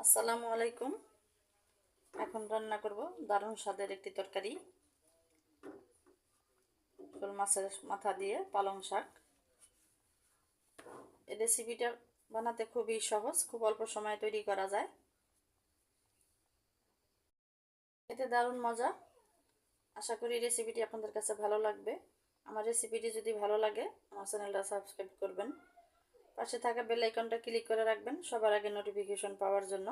আসসালামু আলাইকুম। এখন রান্না করব দারুণ স্বাদের একটি তরকারি। শোল মাছের মাথা দিয়ে পালং শাক। এই রেসিপিটা বানাতে খুবই সহজ, খুব অল্প সময়ে তৈরি করা যায়। এতে দারুণ মজা। আশা করি রেসিপিটি আপনাদের কাছে ভালো লাগবে। আমার রেসিপিটি যদি ভালো লাগে, আমার চ্যানেলটা সাবস্ক্রাইব করবেন। পাশে থাকা বেল আইকনটা ক্লিক করে রাখবেন সবার আগে নোটিফিকেশন পাওয়ার জন্য।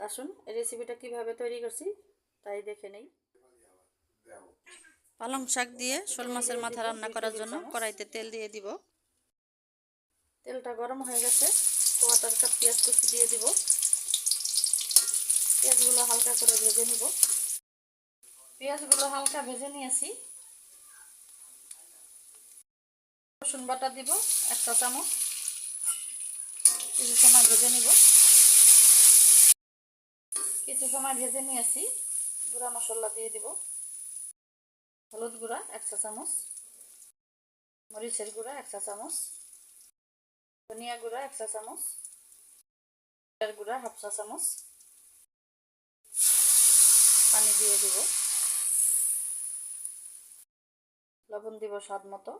আসুন, এই রেসিপিটা কীভাবে তৈরি করছি তাই দেখে নেই। পালং শাক দিয়ে শোল মাছের মাথা রান্না করার জন্য কড়াইতে তেল দিয়ে দিব। তেলটা গরম হয়ে গেছে, কোয়াটার কাপ পেঁয়াজ কুচি দিয়ে দিব। পেঁয়াজগুলো হালকা করে ভেজে নিব। পেঁয়াজগুলো হালকা ভেজে নিয়েছি। রসুন বাটা দিব, একটা চামচ। কিছু সময় ভেজে নিব। কিছু সময় ভেজে নিয়েছি। গুঁড়া মশলা দিয়ে দিব। হলুদ গুঁড়া, এক চা চামচ। মরিচের গুঁড়া, এক চা চামচ। ধনিয়া গুঁড়া, এক চা চামচ। গুঁড়া, হাফ চা চামচ। পানি দিয়ে দিব। লবণ দিব স্বাদ মতো।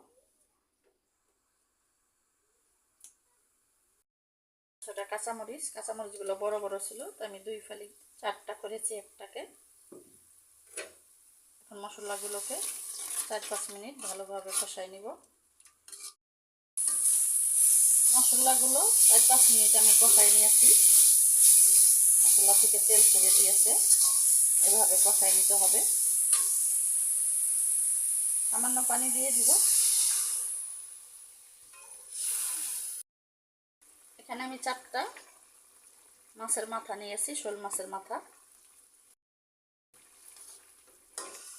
ছটা কাঁচামরিচ, কাঁচামরিচগুলো বড় বড় ছিল, তো আমি দুই ফালি চারটা করেছি একটাকে। এখন মশলাগুলোকে চার পাঁচ মিনিট ভালোভাবে কষাই নিব। মশলাগুলো চার পাঁচ মিনিট আমি কষাই নিয়েছি। মশলা থেকে তেল ছেড়ে দিয়েছে, এভাবে কষাই নিতে হবে। সামান্য পানি দিয়ে দিব এখানে আমি চারটা মাছের মাথা নিয়েছি শোল মাছের মাথা।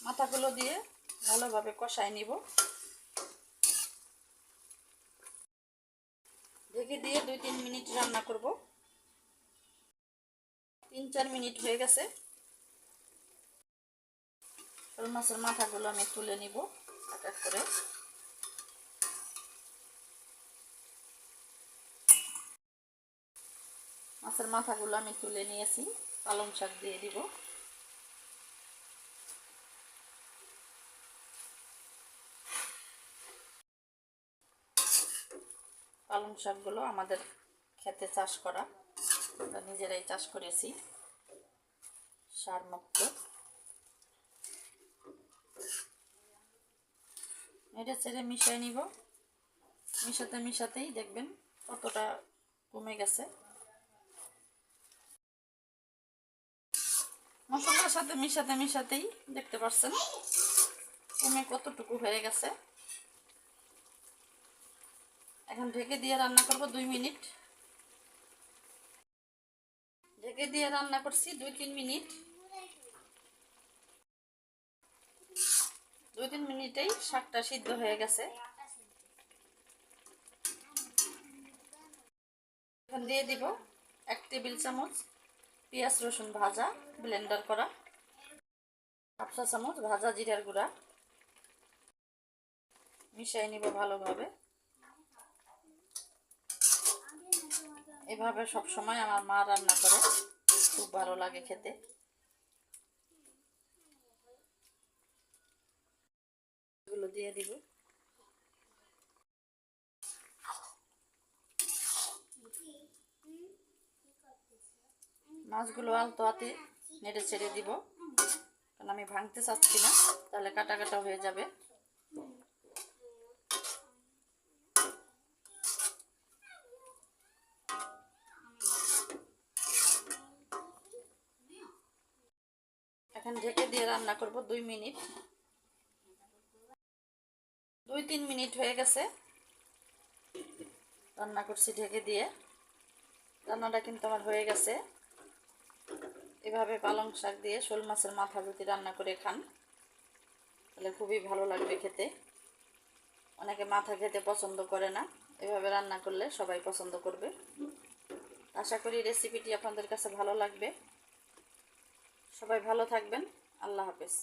মাথাগুলো দিয়ে ভালোভাবে কষাই নিব। ঢেকে দিয়ে দুই তিন মিনিট রান্না করব। তিন চার মিনিট হয়ে গেছে। শোল মাছের মাথাগুলো আমি তুলে নিব এক করে। মাছের মাথাগুলো আমি তুলে নিয়েছি। পালং শাক দিয়ে দিব। পালং শাকগুলো আমাদের খেতে চাষ করা। আমরা নিজেরাই চাষ করেছি। সার মুক্ত এটা ছেড়ে মিশিয়ে নিব। মিশাতে মিশাতেই দেখবেন কতটা কমে গেছে। মশলার সাথে মিশাতে মিশাতেই দেখতে পাচ্ছেন কমে কতটুকু হয়ে গেছে। এখন ঢেকে দিয়ে রান্না করব দুই মিনিট। ঢেকে দিয়ে রান্না করছি দুই তিন মিনিট। দুই তিন মিনিটেই শাকটা সিদ্ধ হয়ে গেছে। এখন দিয়ে দিব এক টেবিল চামচ পেঁয়াজ রসুন ভাজা ব্লেন্ডার করা হাফসা চামচ ভাজা জিরার গুঁড়া। মিশিয়ে নিব ভালোভাবে। এভাবে সব সময় আমার মা রান্না করে, খুব ভালো লাগে খেতে। এগুলো দিয়ে দিব। মাছগুলো আলতো হাতে নেড়ে ছেড়ে দিব। কারণ আমি ভাঙতে চাচ্ছি না, তাহলে কাটা কাটা হয়ে যাবে। এখন ঢেকে দিয়ে রান্না করব দুই মিনিট। দুই তিন মিনিট হয়ে গেছে। রান্না করছি ঢেকে দিয়ে। রান্নাটা কিন্তু আমার হয়ে গেছে। এভাবে পালং শাক দিয়ে শোল মাছের মাথা যদি রান্না করে খান, তাহলে খুবই ভালো লাগবে খেতে। অনেকে মাথা খেতে পছন্দ করে না, এভাবে রান্না করলে সবাই পছন্দ করবে। আশা করি রেসিপিটি আপনাদের কাছে ভালো লাগবে। সবাই ভালো থাকবেন, আল্লাহ হাফেজ।